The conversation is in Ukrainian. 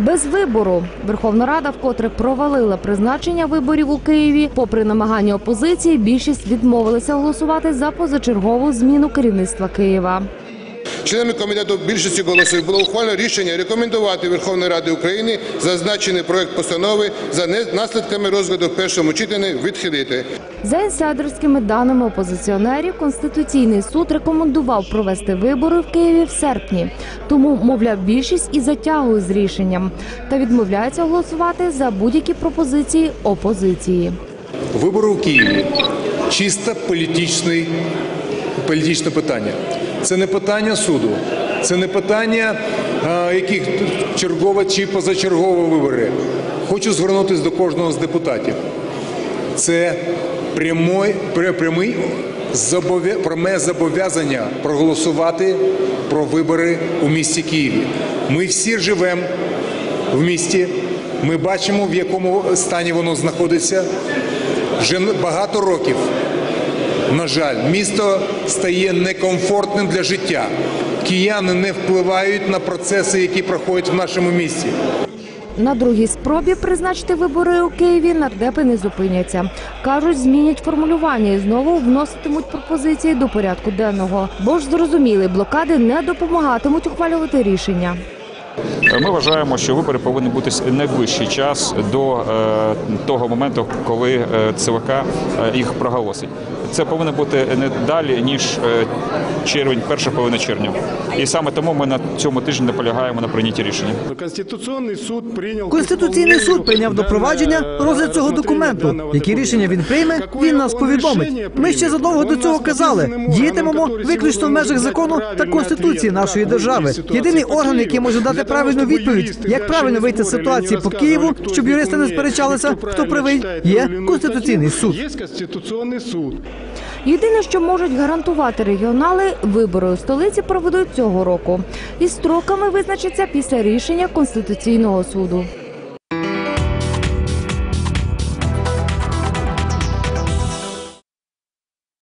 Без вибору Верховна Рада вкотре провалила призначення виборів у Києві. Попри намагання опозиції, більшість відмовилися голосувати за позачергову зміну керівництва Києва. Членами комітету більшості голосів було ухвалено рішення рекомендувати Верховної Ради України зазначений проект постанови за наслідками розгляду в першому читанні відхилити. За інсайдерськими даними опозиціонерів, Конституційний суд рекомендував провести вибори в Києві в серпні. Тому, мовляв, більшість і затягує з рішенням та відмовляється голосувати за будь-які пропозиції опозиції. Вибори у Києві чисто політичний, політичне питання. Це не питання суду, це не питання яких чергове чи позачергове вибори. Хочу звернутися до кожного з депутатів. Це прямий зобов'я- пряме зобов'язання проголосувати про вибори у місті Києві. Ми всі живемо в місті. Ми бачимо, в якому стані воно знаходиться. Вже багато років, на жаль, місто стає некомфортним для життя. Кияни не впливають на процеси, які проходять в нашому місті. На другій спробі призначити вибори у Києві нардепи не зупиняться. Кажуть, змінять формулювання і знову вноситимуть пропозиції до порядку денного. Бо ж зрозуміли, блокади не допомагатимуть ухвалювати рішення. Ми вважаємо, що вибори повинні бути найближчий час до е, того моменту, коли е, ЦВК е, їх проголосить. Це повинно бути не далі ніж червень, перша половина червня. І саме тому ми на цьому тижні наполягаємо на прийнятті рішення. Конституційний суд прийняв Конституційний суд прийняв до провадження розгляд цього документу. Які рішення він прийме, він нас повідомить. Ми ще задовго до цього казали. Діятимемо виключно в межах закону та конституції нашої держави. Єдиний орган, який може дати правильну відповідь, як правильно вийти з ситуації по Києву, щоб юристи не сперечалися, хто правий, є конституційний суд. Є Конституційний суд. Єдине, що можуть гарантувати регіонали, вибори у столиці проведуть цього року. І строками визначаться після рішення Конституційного суду.